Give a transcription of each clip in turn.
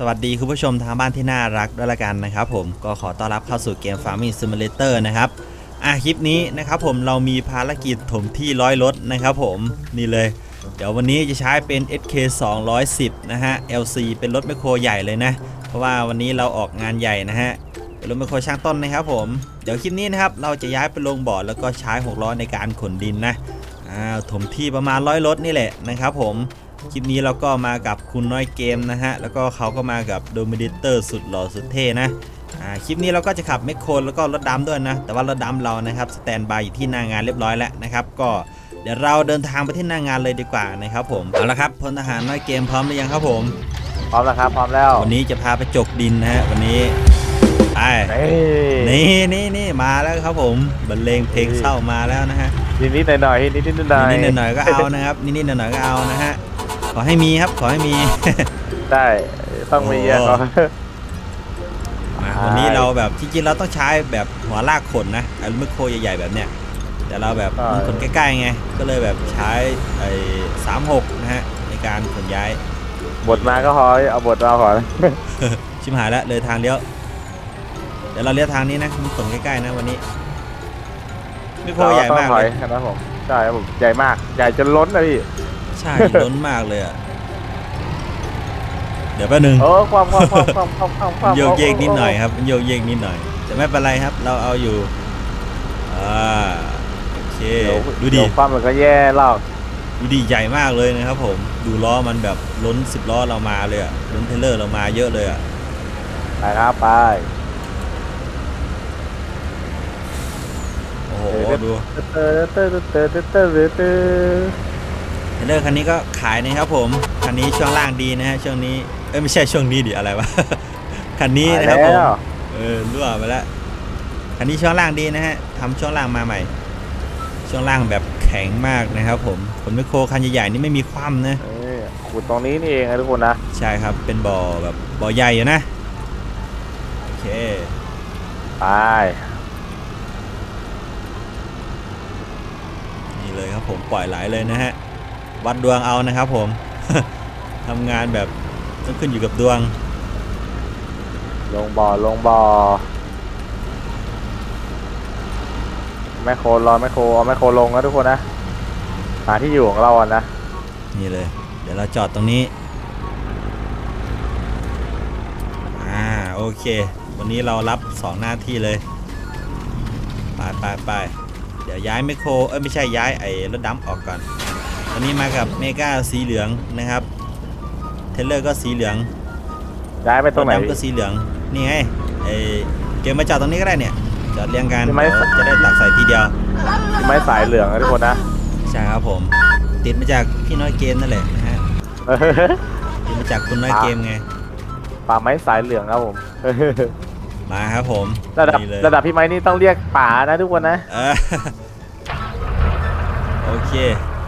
สวัสดีคุณผู้ชมทางบ้านที่น่ารักด้วยละกันนะครับผมก็ขอต้อนรับเข้าสู่เกม Farming Simulator นะครับอะคลิปนี้นะครับผมเรามีภารกิจถมที่ร้อยรถนะครับผมนี่เลย เดี๋ยววันนี้จะใช้เป็น SK 210 นะฮะ LC เป็นรถแมคโครใหญ่เลยนะ เพราะว่าวันนี้เราออกงานใหญ่นะฮะเป็นรถแมคโครช่างต้นนะครับผมเดี๋ยวคลิปนี้นะครับเราจะย้ายไปลงบ่อแล้วก็ใช้หกล้อในการขนดินนะอ่าถมที่ประมาณร้อยรถนี่แหละนะครับผม คลิปนี้เราก็มากับคุณน้อยเกมนะฮะ แล้วก็เขาก็มากับโดมิเดเตอร์สุดหล่อสุดเท่นะอ่าคลิปนี้เราก็จะขับแมคโครแล้วก็รถดำด้วยนะ แต่ว่ารถดำเรานะครับสแตนบายอยู่ที่หน้างานเรียบร้อยแล้วนะครับ ก็เดี๋ยวเราเดินทางไปที่หน้างานเลยดีกว่านะครับผมเอาละครับพลทหารน้อยเกมพร้อมหรือยังครับผม พร้อมแล้วครับ พร้อมแล้ว วันนี้จะพาไปจกดินนะฮะวันนี้ไปนี่นี่นี่นี่มาแล้วครับผมบรรเลงเพลงเศร้ามาแล้วนะฮะนิดนิดหน่อยหน่อยนิดนิดหน่อยนิดๆหน่อยๆก็เอานะครับนิดๆหน่อยๆก็เอานะฮะข อให้มีครับ ขอให้มี ได้ต้องมีอะโอ้ครับมาใช่วันนี้เราแบบจริงๆเราต้องใช้แบบหัวลากขนนะไอ้รถแมคโครใหญ่ๆแบบเนี้ยแต่เราแบบมันขนใกล้ๆไงก็เลยแบบใช้ไอ้สามหกนะฮะในการขนย้าย บทมาก็พอเอาบทเราก่อน ชิมหายแล้วเลยทางเลี้ยว เดี๋ยวเราเลี้ยวทางนี้นะมันขนใกล้ๆนะวันนี้แมคโครใหญ่มากเรเลต้อยงถอยนะครับผมใช่ครับผมใหญ่มาก ใหญ่จนล้นนะพี่ ใช่ล้นมากเลยอะ เดี๋ยวแป๊บนึงโอ้ความความความความความความความโยกเยกนิดหน่อยครับมันโยกเยกนิดหน่อยแต่ไม่เป็นไรครับ เราเอาอยู่อ่าโอเคเดี๋ยวดูดิเดี๋ยวความมันก็แย่เล่าดูดีใหญ่มากเลยนะครับ ผมดูล้อมันแบบล้นสิบล้อเรามาเลยอะล้นเทรลเลอร์เรามาเยอะเลยอะไปครับไป โอ้โหดูเตอร์เตอร์เตอร์เตอร์เตอร์ เตอร์เตอร์เทรลเลอร์คันนี้ก็ขายนะครับผม คันนี้ช่วงล่างดีนะฮะช่วงนี้ เอ้ยไม่ใช่ช่วงนี้ดิอะไรวะ คันนี้นะครับผมแล้วเออรั่วไปแล้ว คันนี้ช่วงล่างดีนะฮะทำช่วงล่างมาใหม่ ช่วงล่างแบบแข็งมากนะครับผมผลไมโครคันใหญ่ๆนี่ไม่มีคว่ำนะนี่ขุดตรงนี้นี่เองนะทุกคนนะ ใช่ครับ เป็นบ่อแบบบ่อใหญ่อยู่นะ โอเค ไป นี่เลยครับผมปล่อยไหลเลยนะฮะ วัดดวงเอานะครับผม ทำงานแบบต้องขึ้นอยู่กับดวง ลงบ่อลงบ่อแมคโครรอแมคโครเอาแมคโครลงนะทุกคนนะหาที่อยู่ของเราอะนะนี่เลย เดี๋ยวเราจอดตรงนี้ อ่า โอเค วันนี้เรารับ 2 หน้าที่เลย ไปไปไปเดี๋ยวย้ายไมคโครเอ้ยไม่ใช่ย้ายไอ้รถดำออกก่อน วันนี้มากับเมกาสีเหลืองนะครับ เทรลเลอร์ก็สีเหลืองย้ายไปตรงไหนดำก็สีเหลือง นี่ไงไอ้เกมมาจอดตรงนี้ก็ได้เนี่ย จอดเรียงกันใช่ไหมจะได้ตักใส่ทีเดียว ไม้สายเหลืองนะทุกคนนะใช่ครับผม ติดมาจากพี่น้อยเกมนั่นแหละนะฮะ ติดมาจากคุณน้อยเกมไง ป่าไม้สายเหลืองครับผม มาครับผม ระดับนี่เลยระดับพี่ไม้นี่ต้องเรียกป่านะทุกคนนะ เออโอเค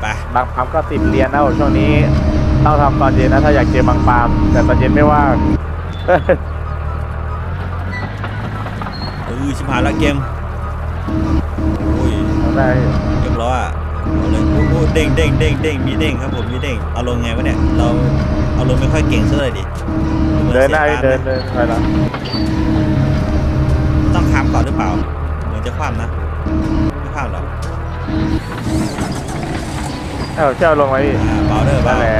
ไปบางปามก็ติดเรียนนะผมช่วงนี้ต้องทำตอนเย็นนะถ้าอยากเจอบางปามแต่ตอนเย็นไม่ว่างเออชิบหายแล้วเกมอุ้ยได้เรียบร้อยอะเอาเลยโอ้โหเด้งเด้งเด้งเด้งมีเด้งครับผมมีเด้งเอาลงไงวะเนี่ยเราเอาลงไม่ค่อยเก่งเท่าไหร่ดิเดินได้สียเดินตามะเดินไปแล้วต้องค้ำก่อนหรือเปล่าเหมือนจะคว่ำนะไม่คว่ำหรอก เอ้าเจ้าลงมาพี่อ่าเบาเด้อนั่เบานแหละ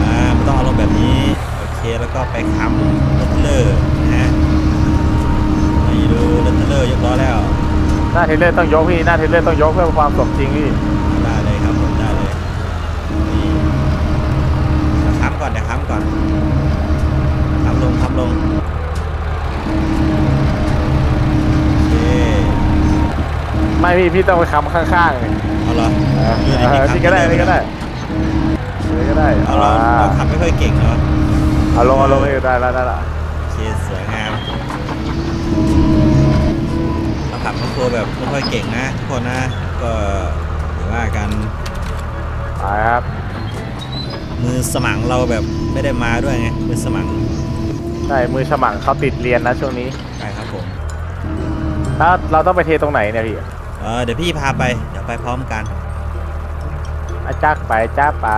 อ่ามันต้องเอาลงแบบนี้ โอเค แล้วก็ไปค้ำรถเทรลเลอร์นะฮะนี่ดูรถเทรลเลอร์ยกล้อแล้วหน้าเทรลเลอร์ต้องยกพี่หน้าเทรลเลอร์ต้องยกเพื่อความสมจริงพี่ได้เลยครับผมได้เลยนี่เดี๋ยวค้ำก่อนเดี๋ยวค้ำก่อนค้ำลงค้ำลงโอเค ไม่พี่พี่ต้องไปค้ำข้างๆเลย เอาเหรอเอออยู่ในเออที่นี่ค้ำก็ได้เลยนี่ก็ได้นี่ก็ได้เอาเราอ่าเราขับไม่ค่อยเก่งเนาะเอาลงเอาลงนี่ได้แล้วได้แล้วโอเคสวยงามเราขับรถทัวร์แบบไม่ค่อยเก่งนะทุกคนนะก็ถือว่ากันไปครับมือสมังเราแบบไม่ได้มาด้วยไงมือสมังใช่มือฉมังเขาติดเรียนนะช่วงนี้ใช่ครับผมถ้าเราต้องไปเทตรงไหนเนี่ยพี่ เออเดี๋ยวพี่พาไป เดี๋ยวไปพร้อมกัน อาจักไปจ้าไป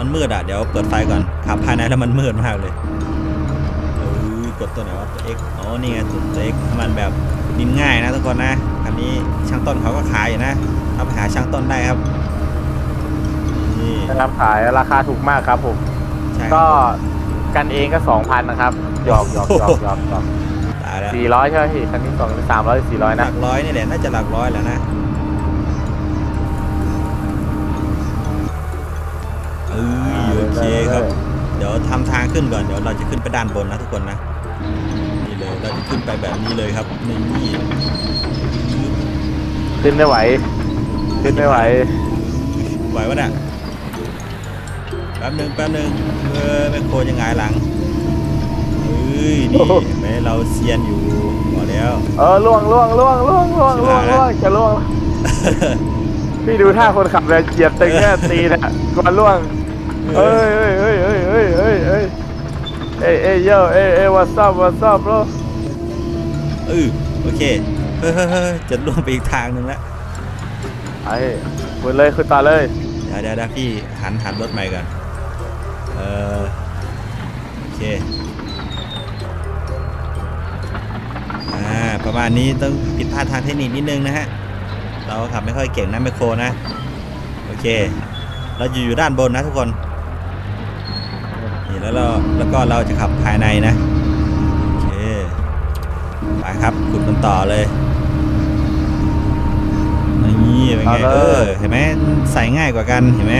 มันมืดอะ เดี๋ยวเปิดไฟก่อน ขับภายในแล้วมันมืดมากเลยดตัวไหนวะตัว X อ๋อ นี่ไงตัวตัว X มันแบบดินง่ายนะทุกคนนะคันนี้ช่างต้นเขาก็ขายอยู่นะเอาไปหาช่างต้นได้ครับ นี่นะครับขายราคาถูกมากครับผม ใช่ก็กันเองก็สองพันนะครับหยอกหยอกหยอกหยอกหยอก ตายแล้วสี่ร้อยใช่ไหมพี่คันนี้สองสามร้อยสี่ร้อยหนะ ลักร้อยนี่แหละน่าจะหลักร้อยแหล้วนะเอ้ยโอเคครับ เดี๋ยวทำทางขึ้นก่อนเดี๋ยวเราจะขึ้นไปด้านบนนะทุกคนนะนี่เลยเราจะขึ้นไปแบบนี้เลยครับนี่ขึ้นไม่ไหว ขึ้นไม่ไหว ไหววะเนี่ยแป๊บหนึ่งแป๊บหนึ่งเออแม่โคยังไงหลังเฮ้ ยนี่เห็นไหมเราเซียนอยู่บอกแล้ว เออล่วงล่วงล่วงล่วงล่วงล่วงล่วงจะล่วง พี่ดูท่าคนขับเลยเจียดตึงแค่ตีนะก่อนล่วงเอ้ยเอ้ยเอ้ยเอ้ยเอ้ยเอ้ยเอ้ยเอ้ยเอ้ยโย่เอ้ยเอ้ย what's up what's up bro เออโอเคเฮ้ยเฮ้ยเฮ้ยจะล่วงไปอีกทางหนึ่งแล้วไอ้คุณเลยคุณต่อเลยเดี๋ยวเดี๋ยวเดี๋ยวพี่หันหันรถใหม่ก่อนเออโอเค ประมาณนี้ต้องผิดพลาดทางเทคนิคนิดนึงนะฮะ เราขับไม่ค่อยเก่งนะไมโครนะ โอเค เราอยู่อยู่ด้านบนนะทุกคนนี่แล้วเราแล้วก็เราจะขับภายในนะ โอเค ไปครับขุดกันต่อเลยนี่เป็นไงเออเห็นไหมใส่ง่ายกว่ากันเห็นไหม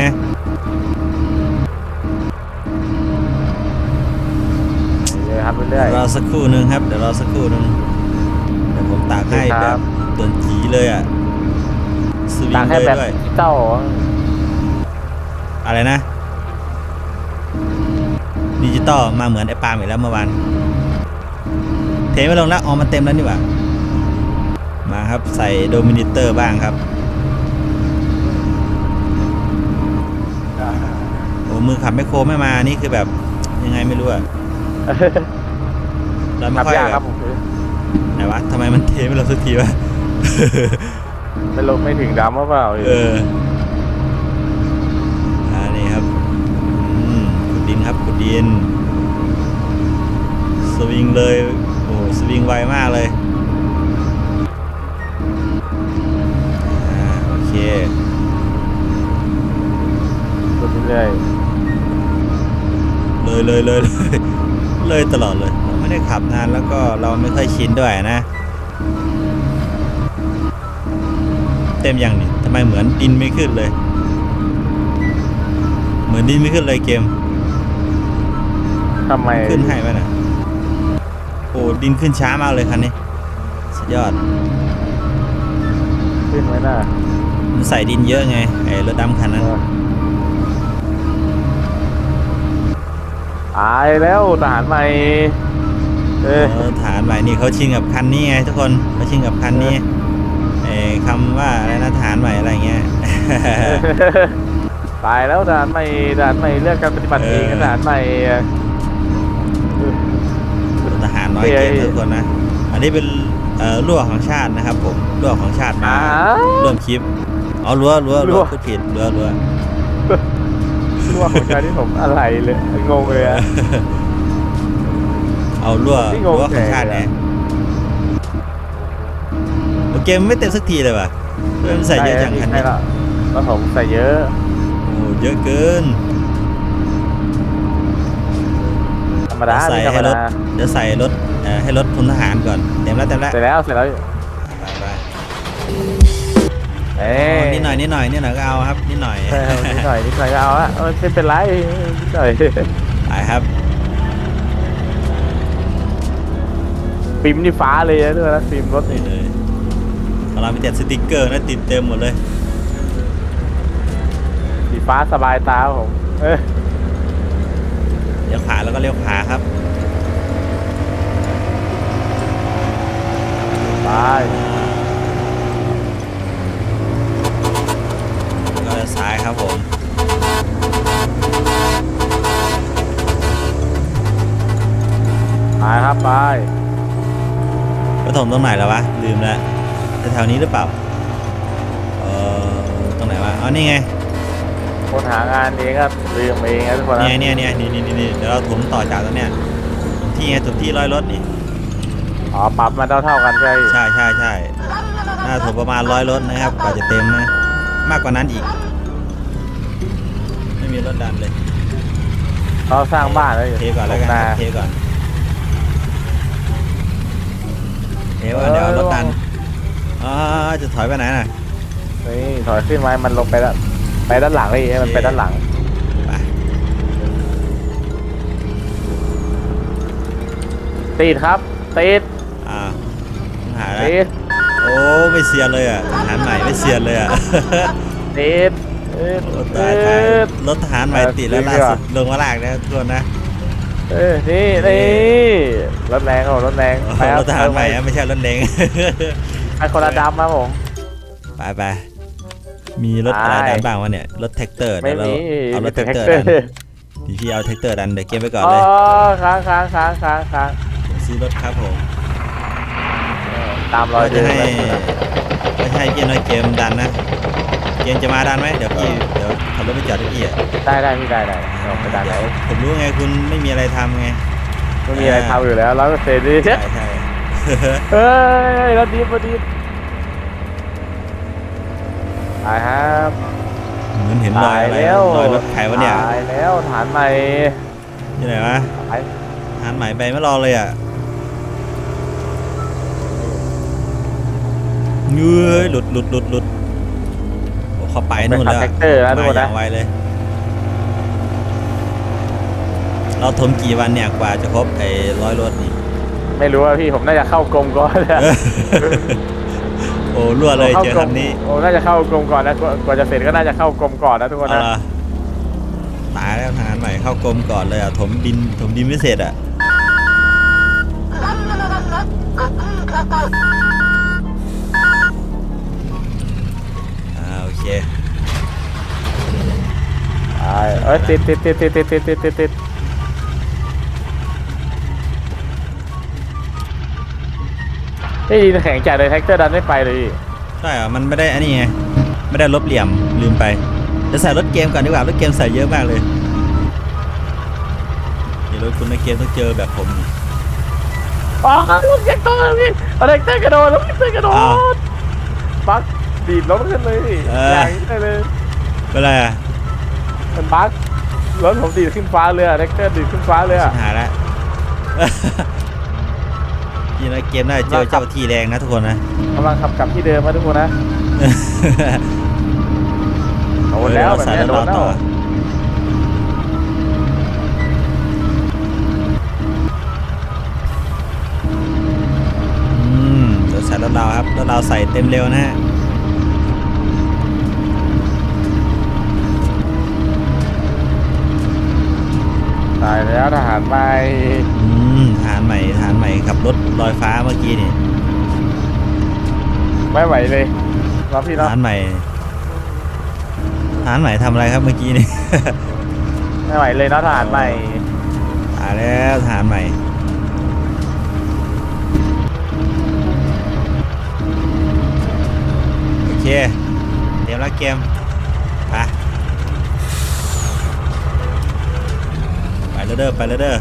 เลยครับเรื่อยรอสักครู่หนึ่งครับเดี๋ยวรอสักครู่หนึ่งเดี๋ยว ผมตากให้คแบรับบตัวนจีเลยอะสวิๆต่างงให้เลยแบบด้วยเจ้าอะไรนะดิจิตอลมาเหมือนไอ้ปาล์มอีกแล้วเมื่อวานเทไม่ลงแล้วอ๋อมันเต็มแล้วนี่หว่ามาครับใส่โดมินิเตอร์บ้างครับโอ้มือขับไม่โครไม่มานี่คือแบบยังไงไม่รู้อะเราไม่ขับค่อยยากแบครับบผมไหน วะทำไมมันเทไม่ลงสักทีวะ ไม่ลงไม่ถึงดำหรือเปล่าเอออ่านี่ครับอืมขุดดินครับขุดดิน สวิงเลย โอ้สวิงไวมากเลยอ่าโอเคเรื่อยเลยเลยเลยเลยเลยตลอดเลยเรา ไม่ได้ขับนานแล้วก็เราไม่ค่อยชินด้วยนะ เต็มยังนี่ทำไมเหมือนดินไม่ขึ้นเลย เหมือนดินไม่ขึ้นเลยเกมๆทำไมขึ้นให้ไหมน่ะโอ้ดินขึ้นช้ามากเลยคันนี้สุดยอด ขึ้นไหมน่ะมันใส่ดินเยอะไงไอ้รถดำคันนั้นตายแล้วทหารใหม่ เออเออฐานใหม่นี่เขาชิงกับคันนี้ไงทุกคนเขาชิงกับคันนี้ไอ้คำว่าอะไรนะฐานใหม่อะไรเงี้ยตายแล้วทหารใหม่ทหารใหม่เลือกการปฏิบัติเองเออทหารใหม่ทหารน้อยเกมทุกคนนะ อันนี้เป็นเอ่อรั้วของชาตินะครับ ผมรั้วของชาติมาอ้าวร่วมคลิปเอารั้วรั้วรั้รั้ววพูดผิดรั้วรั้วชั่วของชาที่ผมอะไรเลยงงเลยอะ เอารั้วนี่งงรั้วของชาติแปลไงกเลยอะโอเกมไม่เต็มสักทีเลยว่ะเริ่มนใส่เยอะจังคันใช่นี้ละแล้วผมใส่เยอะโอ้เยอะเกินธรรมดาใส่นี่ธรรมให้รถดาเดี๋ยวใส่รถเอ่อให้รถพลทหารก่อนเต็มแล้วเต็มแล้วเสร็จแล้วเสร็จแล้วไปไปเอ้ยนิดหน่อยนิดหน่อยนิดหน่อยก็เอาครับนิดหน่อยใช่ครับนิดหน่อยนิดหน่อยก็เอาละเออไม่เป็นไรนิดหน่อยไปครับ ฟิล์มนี่ฟ้าเลยนะด้วยนะฟิล์มรถนี่นี่เลยของเรามีแต่สติกเกอร์นะติดเต็มหมดเลย สีฟ้าสบายตาครับผมเออเลี้ยวขวาแล้วก็เลี้ยวขวาครับ ไปแล้วก็ซ้ายครับผมไปครับไป กระถมตรงไหนแล้ววะ ลืมแล้วแถวๆนี้หรือเปล่า เออตรงไหนวะ อ๋อ นี่ไง คนหางานเองก็ลืมเองนะทุกคนนะเนี่ยเนี่ยเนี่ยนี่นี่นี่นี่เดี๋ยวเราถมต่อจากตรงเนี้ยที่ไงถมที่ร้อยรถนี่ อ๋อปรับมันเท่าเท่าๆกันใช่ไหมใช่ใช่ใช่น่าถมประมาณร้อยรถนะครับกว่าจะเต็มนะ มากกว่านั้นอีก ไม่มีรถดันเลย เขาสร้างบ้านแล้วอยู่เทก่อนแล้วกันนาครับเทก่อน เทก่อนเดี๋ยวเอารถดันอ๋อจะถอยไปไหนน่ะนี่ถอยขึ้นไว้มันลงไปด้านไปด้านหลังเลยให้มันไปด้านหลังไปติดครับติดอ่าหาแล้วติดโอ้ไม่เสียเลยอะทหารใหม่ไม่เสียเลยอะ ติดติดโอ้ตายตายติดรถทหารใหม่ติดแล้วเออล่าดีกว่าสุดลงมาลากนะทุกคนนะ เออนี่นี่รถแรงโอ้รถแรงไปคบรถทหารใหม่นะไม่ใช่รถเลงไอ้คนละดำครับผม ไปไปมีรถอะไรไปดันบ้างวะเนี่ยรถแท็กเตอร์ไม่เดี๋ยวเรามีเอารถแท็กเตอร์มีดันแต่พี่พี่เอาแท็กเตอร์ดันเดี๋ยวเก็บไว้ก่อนอ๋อเลยค้างค้างค้างค้างค้างซื้อรถครับผมเออตามรอยก็จะให้เดิมก็จะให้พี่น้อยเกมดันนะ เกมจะมาดันไหมเดี๋ยวพี่เดี๋ยวขับรถไปจอดให้พี่อะได้ได้พี่ได้ได้เอาไปดันเดี๋แล้ยววผมรู้ไงคุณไม่มีอะไรทำไงไม่มีอะไรทำอยู่แล้วร้อยเปอร์เซ็นต์ดิใช่ใช่เฮ้ยรถดิฟรถดิฟตายครับเหมือนเห็นรอยอะไรตายแล้วรอยรถใครวะเนี่ยตายแล้วฐานใหม่ที่ไหนวะตายทหารใหม่ไปไม่รอเลยอะเงยหลุดหลุดหลุดหลุดโอ้ เขาไปไปนู่นขับแล้วแท็กเตอร์นะทุกมาคนอนะย่างไวเลย เราทมกี่วันเนี่ยกว่าจะครบไอ้ร้อยรถนี่ ไม่รู้ว่าพี่ผมน่าจะเข้ากรมก่อนนะโอ้รั่วเลยข้าเจอกรมคำนี้โอ้น่าจะเข้ากรมก่อนนะกว่ากว่าจะเสร็จก็น่าจะเข้ากรมก่อนนะทุกคนเอานะละตายแล้วทหารใหม่เข้ากรมก่อนเลยอะถมดินถมดินไม่เสร็จอะอ่า โอเคตายเอ้ยติดติดติดติดติดติดติดติดติดนี่ดินแข็งจัดเลยแท็กเตอร์ดันไม่ไปเลยพี่ใช่เหรอมันไม่ได้อันนี้ไงไม่ได้ลบเหลี่ยมลืมไปจะใส่รถเกมก่อนดีกว่ารถเกมใส่เยอะมากเลยเดี๋ยวรถคุณในเกมต้องเจอแบบผมนี่อ๋อลูกแท็กเตอร์พี่เอาแท็กเตอร์กระโดดลูกแท็กเตอร์กระโดอ้าวดบัก ดีดรถขึ้นเลยพี่เออออ ย่างนี้ได้เลยเป็นไรอะมันบักรถผมดีดขึ้นฟ้าเลยอะแท็กเตอร์ดีดขึ้นฟ้าเลยชิอะบหายแล้วพี่ในเกมน่าจะเจอเจ้าที่แรงนะทุกคนนะ กำลังขับกลับที่เดิมมาทุกคนนะโดนแล้วแบบใส่เนี้ยแล้วโดรอนแล้ต่วออืมเดี๋ยวใส่รถเราครับรถเราใส่เต็มเร็วนะฮะายแล้วทหารใหม่อืมทหารใหม่ทหารใหม่ขับรถลอยฟ้าเมื่อกี้นี่ไม่ไหวเลยรับพี่ทเนาะหารใหม่ทหารใหม่ทำอะไรครับเมื่อกี้นี่ ไม่ไหวเลยเนาะทหารใหม่ตายแล้วทหารใหม่โอเคเตรียมแล้วเกม แล้วเด้อไปแล้วเด้อ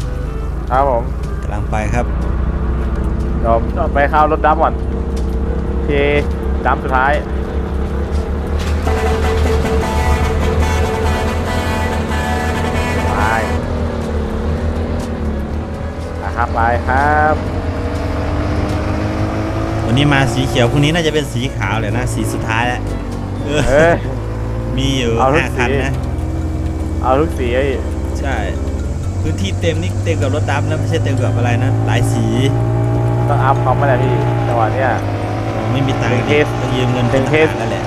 ครับผมกำลังไปครับเดี๋ยวไปเข้ารถดำก่อนโอเคดำสุดท้ายไปนะครับไปครับวันนี้มาสีเขียวพรุ่งนี้น่าจะเป็นสีขาวเลยนะสีสุดท้ายแล้วเออเอ้ยมีอยู่เอาทุกห้าคันสีนะ เอาทุกสีไอ้ ใช่ พื้นที่เต็มนี่เต็มกับรถดำนะไม่ใช่เต็มกับอะไรนะ หลายสีต้องอัพเขามาแหละพี่จังหวะเนี้ย ไม่มีตังค์หนึ่งเทสต้องยืมเงินหนึ่งเทส นั่นแหละ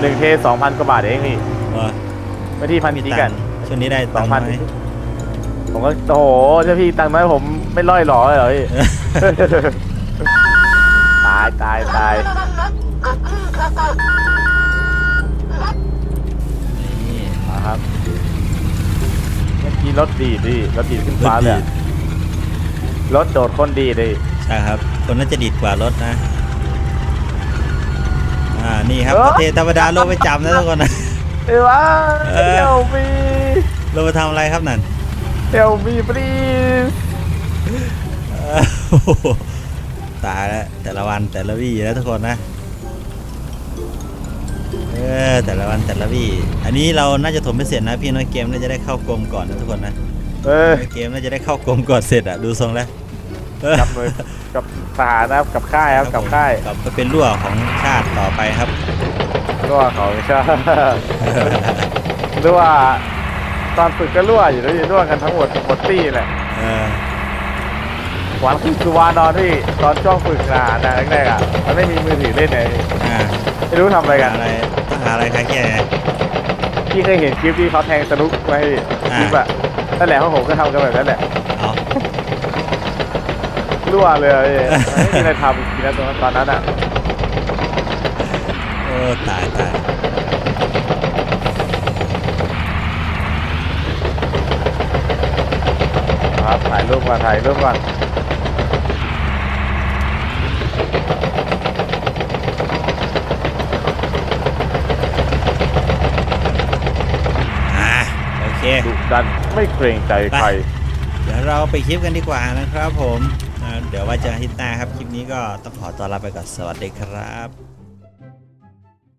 หนึ่งเทสองพันกว่าบาทเองพี่ว่าไม่ที่พันมีจีตักังนค์ช่วงนี้ได้สตัองงค์พันไหม ผมก็โอ้โหถ้าพี่ตังค์น้อยผมไม่ร่อยหรอเลยเหรอพี่ ตายตายตายนี่ รถดีดดิรถดีดขึ้นรถฟ้าเลดียดอะรถโดดคนดีดิใช่ครับ คนน่าจะดีดกว่ารถนะ อ่า นี่ครับประเทศธรรมดาโลกไม่จำนะทุกคนนะ เอ้ยว่าเออ เดี๋ยวมีเรามาทำอะไรครับนั่นเดี๋ยวมี please อโอ้โหตายแล้วแต่ละวันแต่ละวี่นะทุกคนนะเออแต่ละวันแต่ละวี่อันนี้เราน่าจะถมไม่เสร็จนะพี่น้อยเกมน่าจะได้เข้ากรมก่อนนะทุกคนนะเอ้ยน้อยเกมน่าจะได้เข้ากรมก่อนเสร็จอะดูทรงแล้วเออกับหน่วยกับทหารนะครับกับค่ายครับกับค่ายกลับไปเป็นรั่วของชาติต่อไปครับรั่วเขาไม่ใช่รั่วตอนฝึกก็รั่วอยู่แล้วรั่วกันทั้งหมดหมดตี้แหละเออห วานคือคือวานอนพี่ตอนช่วงฝึกงานนะแรกๆอะมันไม่มีมือถือเล่นไงอ่าไม่รู้ทำอะไรกันอะไรต้องหาอะไรคลายเครียดไงพี่เคยเห็นคลิปที่เขาแทงสนุกไว้อ่าคลิปอะนั่นแหละพวกผมก็ทำกันแบบนั้นแหละเอารั่วเลยไม่มีอะไรทำจริงๆนะตอนนั้นตอนนั้นอะโอ้ตายตายครับถ่ายรูปก่อนถ่ายรูปก่อน อ่าโอเค ดุดันไม่เกรงใจใคร เดี๋ยวเราไปคลิปกันดีกว่านะครับผม เดี๋ยวว่าจะฮิตหน้าครับ คลิปนี้ก็ต้องขอตัวลาไปก่อน สวัสดีครับ